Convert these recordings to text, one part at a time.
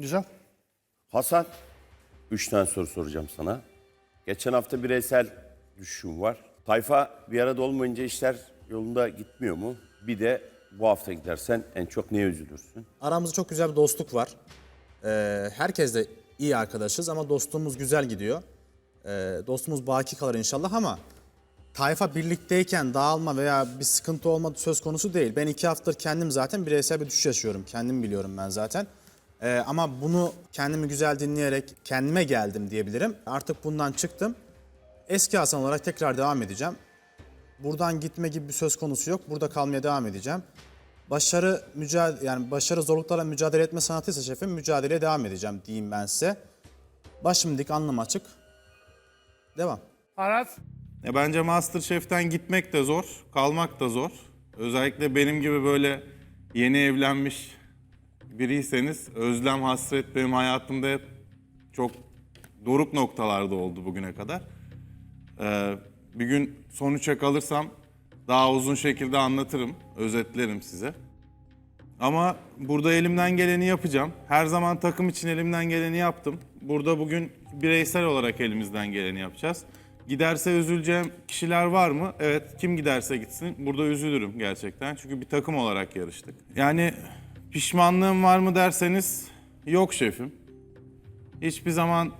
Güzel. Hasan, üç tane soru soracağım sana. Geçen hafta bireysel düşüşüm var. Tayfa bir arada olmayınca işler yolunda gitmiyor mu? Bir de bu hafta gidersen en çok neye üzülürsün? Aramızda çok güzel bir dostluk var. Ee, herkes de iyi arkadaşız ama dostluğumuz güzel gidiyor. Ee, dostumuz baki kalır inşallah ama tayfa birlikteyken dağılma veya bir sıkıntı olmadı söz konusu değil. Ben iki haftadır kendim zaten bireysel bir düşüş yaşıyorum. Kendim biliyorum ben zaten. Ee, ama bunu kendimi güzel dinleyerek kendime geldim diyebilirim. Artık bundan çıktım. Eski Hasan olarak tekrar devam edeceğim. Buradan gitme gibi bir söz konusu yok. Burada kalmaya devam edeceğim. Başarı mücadele yani başarı zorluklarla mücadele etme sanatıysa şefim mücadeleye devam edeceğim diyeyim ben size. Başım dik, alnım açık. Devam. Aras. Ya bence Masterchef'ten gitmek de zor, kalmak da zor. Özellikle benim gibi böyle yeni evlenmiş biriyseniz özlem, hasret benim hayatımda hep çok doruk noktalarda oldu bugüne kadar. Ee, bir gün sonuça kalırsam daha uzun şekilde anlatırım, özetlerim size. Ama burada elimden geleni yapacağım. Her zaman takım için elimden geleni yaptım. Burada bugün bireysel olarak elimizden geleni yapacağız. Giderse üzüleceğim kişiler var mı? Evet, kim giderse gitsin. Burada üzülürüm gerçekten. Çünkü bir takım olarak yarıştık. Yani pişmanlığım var mı derseniz yok şefim. Hiçbir zaman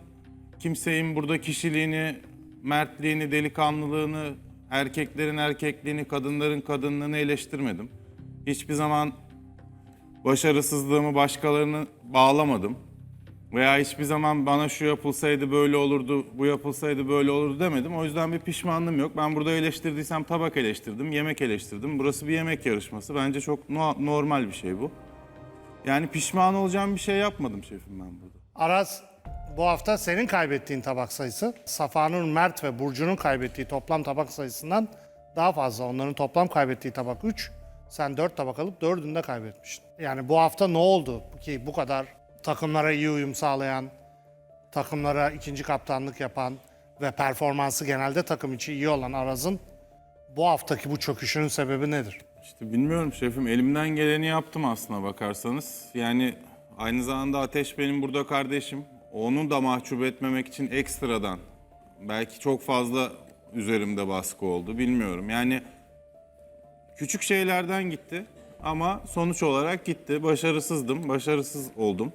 kimsenin burada kişiliğini, mertliğini, delikanlılığını, erkeklerin erkekliğini, kadınların kadınlığını eleştirmedim. Hiçbir zaman başarısızlığımı başkalarını bağlamadım. Veya hiçbir zaman bana şu yapılsaydı böyle olurdu, bu yapılsaydı böyle olurdu demedim. O yüzden bir pişmanlığım yok. Ben burada eleştirdiysem tabak eleştirdim, yemek eleştirdim. Burası bir yemek yarışması. Bence çok no- normal bir şey bu. Yani pişman olacağım bir şey yapmadım şefim ben burada. Aras bu hafta senin kaybettiğin tabak sayısı Safa'nın Mert ve Burcu'nun kaybettiği toplam tabak sayısından daha fazla. Onların toplam kaybettiği tabak 3. Sen 4 tabak alıp 4'ünü de kaybetmiştin. Yani bu hafta ne oldu ki bu kadar takımlara iyi uyum sağlayan, takımlara ikinci kaptanlık yapan ve performansı genelde takım içi iyi olan Araz'ın bu haftaki bu çöküşünün sebebi nedir? İşte bilmiyorum şefim elimden geleni yaptım aslına bakarsanız. Yani aynı zamanda Ateş benim burada kardeşim. Onu da mahcup etmemek için ekstradan belki çok fazla üzerimde baskı oldu bilmiyorum. Yani küçük şeylerden gitti ama sonuç olarak gitti. Başarısızdım, başarısız oldum.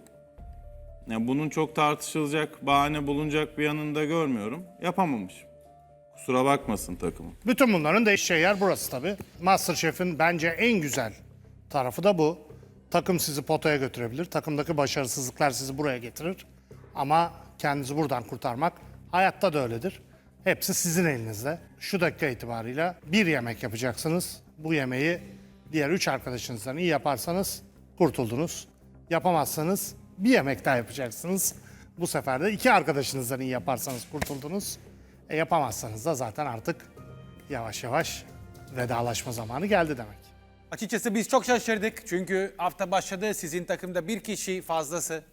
Yani bunun çok tartışılacak, bahane bulunacak bir yanında görmüyorum. Yapamamışım. Kusura bakmasın takımım. Bütün bunların değişeceği yer burası tabii. Masterchef'in bence en güzel tarafı da bu. Takım sizi potaya götürebilir. Takımdaki başarısızlıklar sizi buraya getirir. Ama kendinizi buradan kurtarmak hayatta da öyledir. Hepsi sizin elinizde. Şu dakika itibarıyla bir yemek yapacaksınız. Bu yemeği diğer üç arkadaşınızdan iyi yaparsanız kurtuldunuz. Yapamazsanız bir yemek daha yapacaksınız. Bu sefer de iki arkadaşınızdan iyi yaparsanız kurtuldunuz. E yapamazsanız da zaten artık yavaş yavaş vedalaşma zamanı geldi demek. Açıkçası biz çok şaşırdık çünkü hafta başladı sizin takımda bir kişi fazlası.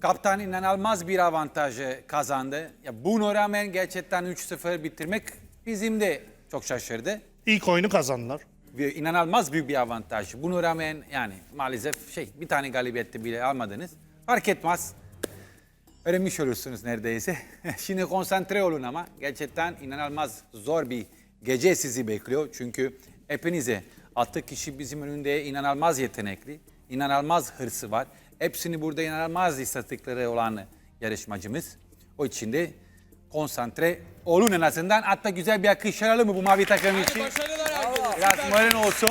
Kaptan inanılmaz bir avantajı kazandı. Ya buna rağmen gerçekten 3-0 bitirmek bizim de çok şaşırdı. İlk oyunu kazandılar. Ve inanılmaz büyük bir avantaj. Buna rağmen yani maalesef şey bir tane galibiyette bile almadınız. Fark etmez. Öğrenmiş olursunuz neredeyse. Şimdi konsantre olun ama gerçekten inanılmaz zor bir gece sizi bekliyor. Çünkü hepinize altı kişi bizim önünde inanılmaz yetenekli, inanılmaz hırsı var. Hepsini burada inanılmaz istatistikleri olan yarışmacımız. O için de konsantre olun en azından. Hatta güzel bir alkış alalım mı bu mavi takım için? Biraz moral olsun.